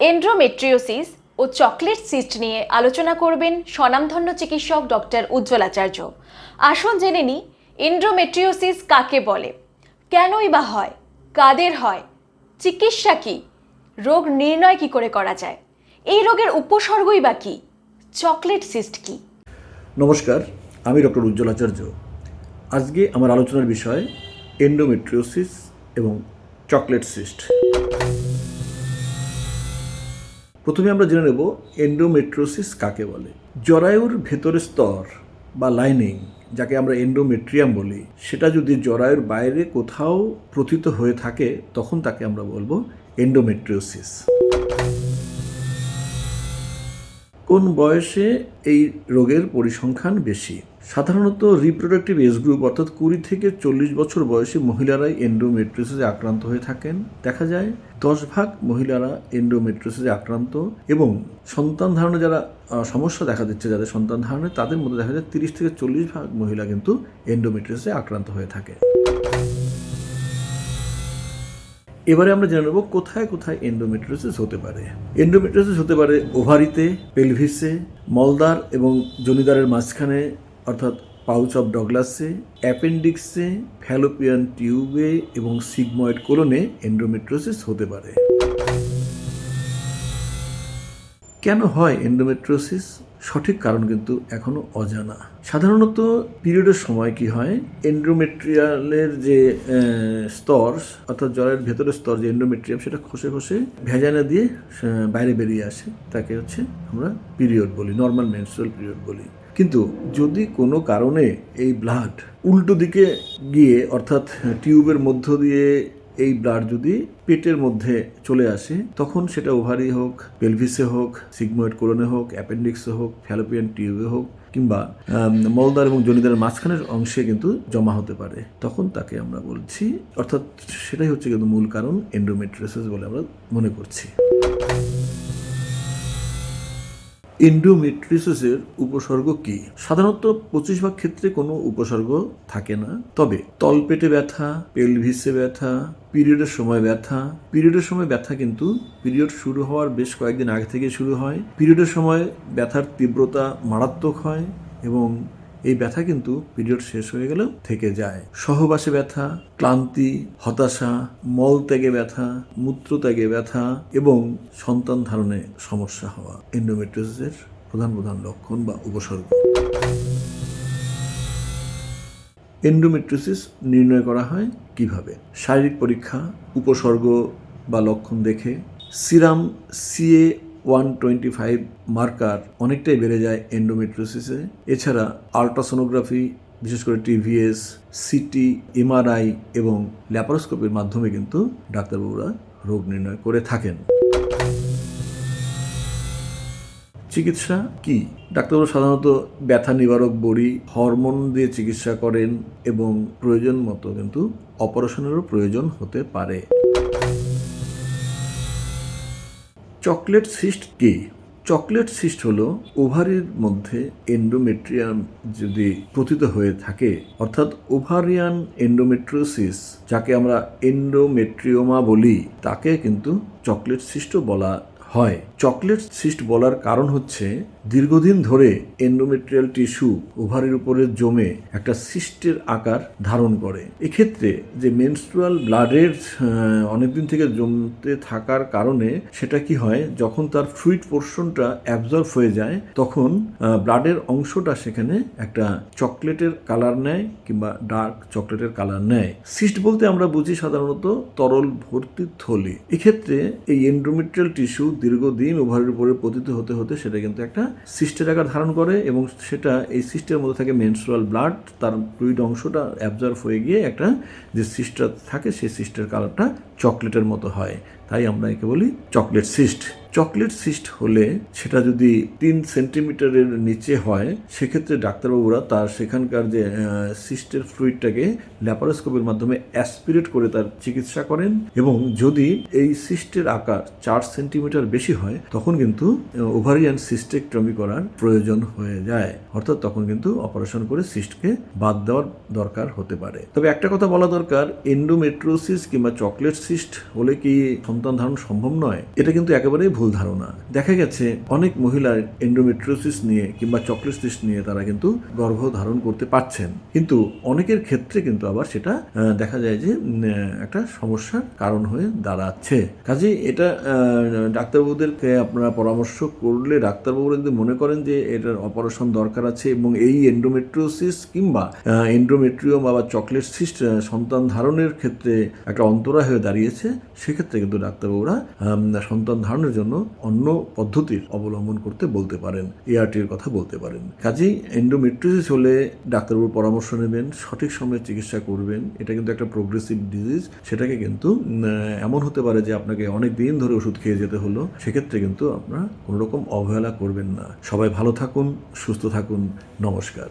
এন্ড্রোমেট্রিওসিস ও chocolate cyst নিয়ে আলোচনা করবেন স্বনামধন্য চিকিৎসক ডক্টর উজ্জ্বল আচার্য আসুন জেনে নিই এন্ড্রোমেট্রিওসিস কাকে বলে? কেনই বা হয়? কাদের হয়? চিকিৎসা কী? রোগ নির্ণয় কি করে করা যায়? এই রোগের উপসর্গই বা কী? চকলেট সিস্ট কী? নমস্কার, আমি ডক্টর উজ্জ্বল আচার্য আজকে আমার আলোচনার বিষয় এন্ডোমেট্রিওসিস এবং চকলেট সিস্ট প্রথমে আমরা জেনে নেব এন্ডোমেট্রোসিস কাকে বলে। জরায়ুর ভেতরের স্তর বা লাইনিং যাকে আমরা এন্ডোমেট্রিয়াম বলি, সেটা যদি জরায়ুর বাইরে কোথাও প্রথিত হয়ে থাকে, তখন তাকে আমরা বলব এন্ডোমেট্রিওসিস কোন বয়সে এই রোগের পরিসংখ্যান বেশি? সাধারণত রিপ্রোডাক্টিভ এজ গ্রুপ অর্থাৎ কুড়ি থেকে চল্লিশ বছর বয়সী মহিলারাই এন্ডোমেট্রিসিসে আক্রান্ত হয়ে থাকেন। দেখা যায়, দশ ভাগ মহিলারা এন্ডোমেট্রিসিসে আক্রান্ত এবং সন্তান ধারণে যারা সমস্যা দেখা দিচ্ছে, যাদের সন্তান ধারণে, তাদের মধ্যে দেখা যায় তিরিশ থেকে চল্লিশ ভাগ মহিলা কিন্তু এন্ডোমেট্রিসিসে আক্রান্ত হয়ে থাকে। এবারে আমরা জেনে নেব কোথায় কোথায় এন্ডোমেট্রিওসিস হতে পারে। এন্ডোমেট্রিওসিস হতে পারে ওভারিতে পেলভিসে মলদার এবং জনিদারের মাঝখানে অর্থাৎ পাউচ অফ ডগলাসে, অ্যাপেন্ডিক্সে, ফ্যালোপিয়ান টিউবে এবং সিগময়েড কোলনে এন্ডোমেট্রিওসিস হতে পারে। কেন হয় এন্ডোমেট্রোসিস? সঠিক কারণ কিন্তু এখনও অজানা। সাধারণত পিরিয়ডের সময় কি হয়? এন্ড্রোমেট্রিয়ালের যে স্তর, অর্থাৎ জলের ভেতরের স্তর যে এন্ডোমেট্রিয়াম, সেটা খসে খসে ভেজানা দিয়ে বাইরে বেরিয়ে আসে। তাকে হচ্ছে আমরা পিরিয়ড বলি, নর্মাল মেনস্ট্রুয়াল পিরিয়ড বলি। কিন্তু যদি কোনো কারণে এই ব্লাড উল্টো দিকে গিয়ে, অর্থাৎ টিউবের মধ্য দিয়ে এই ব্লাড যদি পেটের মধ্যে চলে আসে, তখন সেটা ওভারি হোক পেলভিসে হোক সিগময়েড কোলনে হোক অ্যাপেন্ডিক্সে হোক ফ্যালোপিয়ান টিউবে হোক, কিংবা মলদার এবং জনিদারের মাঝখানের অংশে কিন্তু জমা হতে পারে, তখন তাকে আমরা বলছি, অর্থাৎ সেটাই হচ্ছে কিন্তু মূল কারণ এন্ডোমেট্রিয়াসিস বলে আমরা মনে করছি। এন্ডোমেট্রিসিসের উপসর্গ কি? সাধারণত পঁচিশ ভাগ ক্ষেত্রে কোনো উপসর্গ থাকে না। তবে তলপেটে ব্যথা, পেলভিসে ব্যথা, পিরিয়ডের সময় ব্যথা, পিরিয়ডের সময় ব্যথা কিন্তু পিরিয়ড শুরু হওয়ার বেশ কয়েকদিন আগে থেকে শুরু হয়। পিরিয়ডের সময় ব্যথার তীব্রতা মারাত্মক হয় এবং এই ব্যথা কিন্তু পিরিয়ড শেষ হয়ে গেলেও থেকে যায়। সহবাসে ব্যথা, ক্লান্তি, হতাশা মল ত্যাগে ব্যথা মূত্র ত্যাগে ব্যথা এবং সন্তান ধারণে সমস্যা হওয়া এন্ডোমেট্রিসিসের প্রধান প্রধান লক্ষণ বা উপসর্গ। এন্ডোমেট্রিসিস নির্ণয় করা হয় কীভাবে? শারীরিক পরীক্ষা, উপসর্গ বা লক্ষণ দেখে। Serum CA one twenty five marker অনেকটাই বেড়ে যায় এন্ডোমেট্রোসিসে এছাড়া আলট্রাসোনোগ্রাফি বিশেষ করে টিভিএস সিটি এমআরআই এবং ল্যাপারোস্কোপির মাধ্যমে কিন্তু ডাক্তারবাবুরা রোগ নির্ণয় করে থাকেন। চিকিৎসা কি? ডাক্তারবাবু সাধারণত ব্যথা নিবারক বড়ি, হরমোন দিয়ে চিকিৎসা করেন এবং প্রয়োজন মতো কিন্তু অপারেশনেরও প্রয়োজন হতে পারে। চকলেট সিস্ট কি? চকলেট সিস্ট হলো ওভারির মধ্যে এন্ডোমেট্রিয়াম যদি পতিত হয়ে থাকে, অর্থাৎ ওভারিয়ান এন্ডোমেট্রিওসিস যাকে আমরা এন্ডোমেট্রিওমা বলি, তাকে কিন্তু চকলেট সিস্ট বলা হয়। চকলেট সিস্ট বলার কারণ হচ্ছে দীর্ঘদিন ধরে এন্ডোমেট্রিয়াল টিস্যু ওভারের উপরে জমে একটা সিস্টের আকার ধারণ করে। এক্ষেত্রে যে মেনস্ট্রুয়াল ব্লাডের অনেকদিন থেকে জমতে থাকার কারণে সেটা কি হয়, যখন তার ফ্লুইড পোর্শনটা অ্যাবজর্ব হয়ে যায়, তখন ব্লাডের অংশটা সেখানে একটা চকলেটের কালার নেয় কিংবা ডার্ক চকলেটের কালার নেয়। সিস্ট বলতে আমরা বুঝি সাধারণত তরল ভর্তি থলি। এক্ষেত্রে এই এন্ডোমেট্রিয়াল টিস্যু দীর্ঘদিন ওভারের উপরে পতিত হতে হতে সেটা কিন্তু একটা সিস্টের আকার ধারণ করে এবং সেটা এই সিস্টের মধ্যে থাকে মেনস্ট্রুয়াল ব্লাড তার ফ্লুইড অংশটা অ্যাবজর্ভ হয়ে গিয়ে একটা যে সিস্টার থাকে, সেই সিস্টের কালারটা চকলেটের মতো হয়। তাই আমরা একে বলি চকলেট সিস্ট চকলেট সিস্ট হলে সেটা যদি তিন সেন্টিমিটারের নিচে হয়, সেক্ষেত্রে ডাক্তারবাবুরা তার সেখানকার যে সিস্টের ফ্লুইডটাকে ল্যাপারোস্কোপের মাধ্যমে অ্যাসপিরেট করে তার চিকিৎসা করেন এবং যদি এই সিস্টের আকার চার সেন্টিমিটার বেশি হয়, তখন কিন্তু ওভারিয়ান সিস্টেকটমি করার প্রয়োজন হয়ে যায়। অর্থাৎ তখন কিন্তু অপারেশন করে সিস্টকে বাদ দেওয়ার দরকার হতে পারে। তবে একটা কথা বলা দরকার এন্ডোমেট্রোসিস কিংবা চকলেট সিস্ট হলে কি সন্তান ধারণ সম্ভব নয়? এটা কিন্তু একেবারেই ভুল ধারণা। দেখা গেছে, অনেক মহিলার এন্ডোমেট্রিওসিস নিয়ে কিংবা চকলেট সিস্ট নিয়ে তারা কিন্তু গর্ভ ধারণ করতে পারছেন। কিন্তু অনেকের ক্ষেত্রে কিন্তু আবার সেটা দেখা যায় যে একটা সমস্যার কারণ হয়ে দাঁড়াচ্ছে। কাজে এটা ডাক্তারবাবুদেরকে আপনারা পরামর্শ করলে ডাক্তারবাবুরা যদি মনে করেন যে এটার অপারেশন দরকার আছে এবং এই এন্ডোমেট্রিওসিস কিংবা এন্ডোমেট্রিও বা চকলেট সিস্ট সন্তান ধারণের ক্ষেত্রে একটা অন্তরা হয়ে দাঁড়িয়েছে, সেক্ষেত্রে কিন্তু ডাক্তারবাবুরা সন্তান ধারণের জন্য অন্য পদ্ধতির অবলম্বন করতে বলতে পারেন এআরটির কথা বলতে পারেন। কাজেই এন্ডোমেট্রিওসিস হলে ডাক্তারবাবুর পরামর্শ নেবেন, সঠিক সময়ে চিকিৎসা করবেন, এটা কিন্তু একটা প্রোগ্রেসিভ ডিজিজ সেটাকে কিন্তু এমন হতে পারে যে আপনাকে অনেক দিন ধরে ওষুধ খেয়ে যেতে হলো, সেক্ষেত্রে কিন্তু আপনারা কোনো রকম অবহেলা করবেন না। সবাই ভালো থাকুন, সুস্থ থাকুন, নমস্কার।